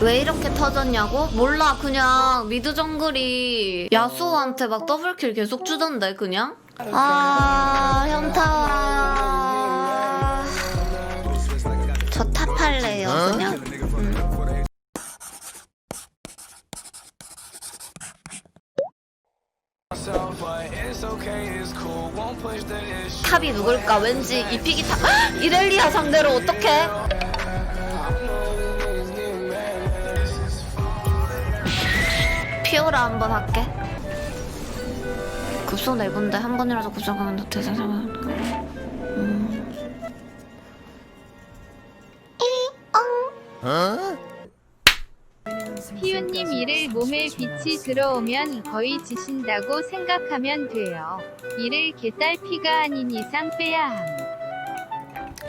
왜 이렇게 터졌냐고? 몰라 그냥 미드 정글이 야수한테 막 더블킬 계속 주던데 그냥? 아 현타 저 탑할래요 그냥 음. 탑이 누굴까? 왠지 이 픽이 탑 이렐리아 상대로 어떡해? 피오라 한번 할게. 급소 내본데 한 번이라도 구성하면 너 대상자만. 음. 피우님 이를 몸에 빛이 들어오면 거의 지신다고 생각하면 돼요. 이를 개딸 피가 아닌 이상 빼야 함.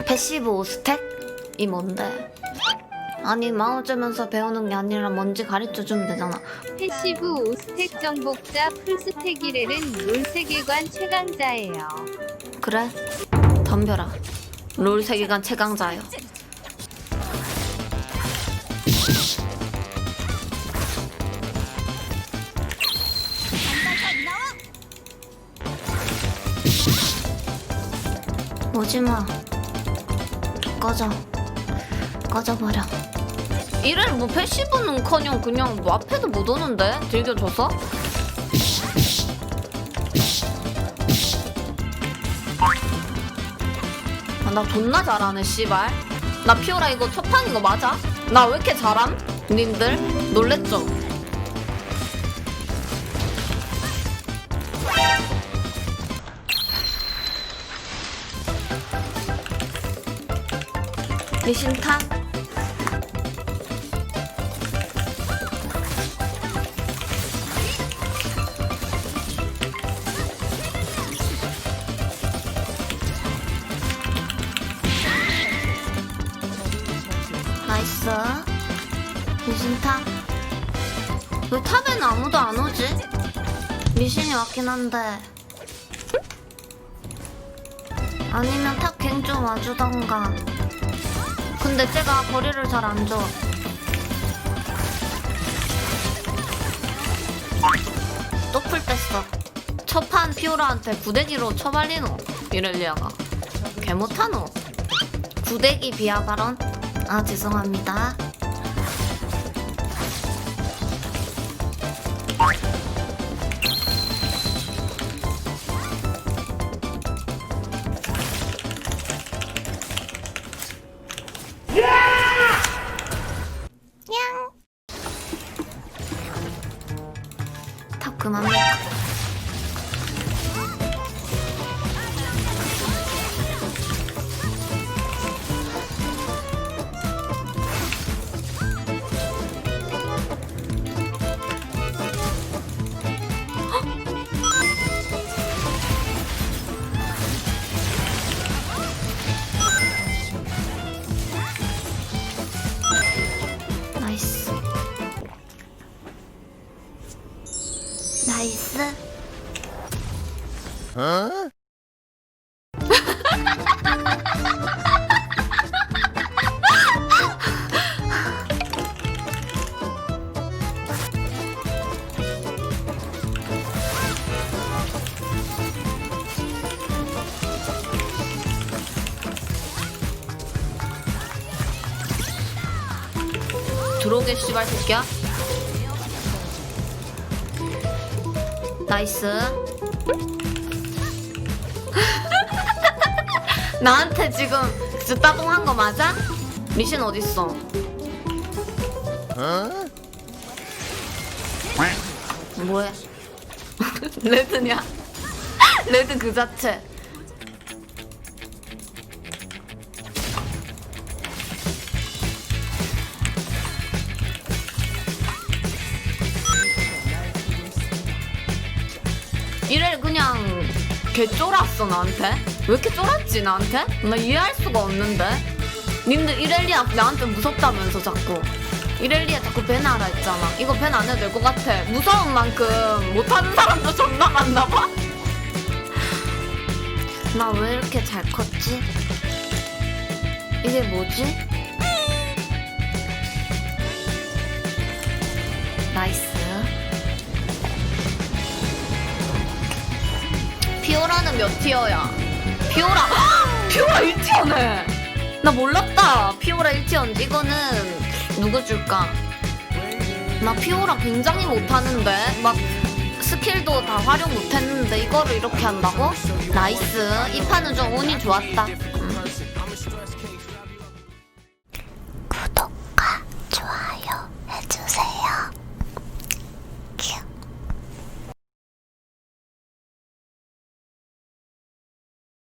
패시브 5스택? 이 뭔데? 아니 마우즈면서 배우는 게 아니라 뭔지 가르쳐주면 되잖아. 패시브 5스택 정복자 풀스택 이렐은 롤 세계관 최강자예요. 그래? 덤벼라. 롤 세계관 최강자요. 오지마. 꺼져. 꺼져버려. 이래 뭐 패시브는커녕 그냥 뭐 앞에도 못 오는데 즐겨줘서? 아, 나 존나 잘하네 씨발 나 피오라 이거 첫 판 이거 맞아? 나 왜 이렇게 잘함? 님들 놀랬죠? 리신타 나이스 리신타 왜 탑에는 아무도 안 오지? 미신이 왔긴 한데 아니면 탑 갱 좀 와주던가 근데 쟤가 거리를 잘 안 줘. 또풀 뺐어. 첫판 피오라한테 구데기로 쳐발리노. 이렐리아가. 개 못하노. 구데기 비하 발언? 아 죄송합니다. 냥. 탑 그만 밀 나이스. 들어오게 씨발 새끼야. 나이스. 나한테 지금 진짜 따봉한 거 맞아? 미신 어딨어? 뭐해? 레드냐? 레드 그 자체. 이래 그냥 개 쫄았어 나한테 왜 이렇게 쫄았지 나한테? 나 이해할 수가 없는데 님들 이렐리아 나한테 무섭다면서 자꾸 이렐리아 자꾸 밴하라 했잖아 이거 밴안 해도 될 것 같아 무서운 만큼 못하는 사람도 존나 많나 봐 나 왜 이렇게 잘 컸지? 이게 뭐지? 나이스. 피오라는 몇 티어야? 피오라! 헉! 피오라 1티어네! 나 몰랐다. 피오라 1티어인지. 이거는 누구 줄까? 나 피오라 굉장히 못하는데? 막 스킬도 다 활용 못했는데 이거를 이렇게 한다고? 나이스. 이 판은 좀 운이 좋았다.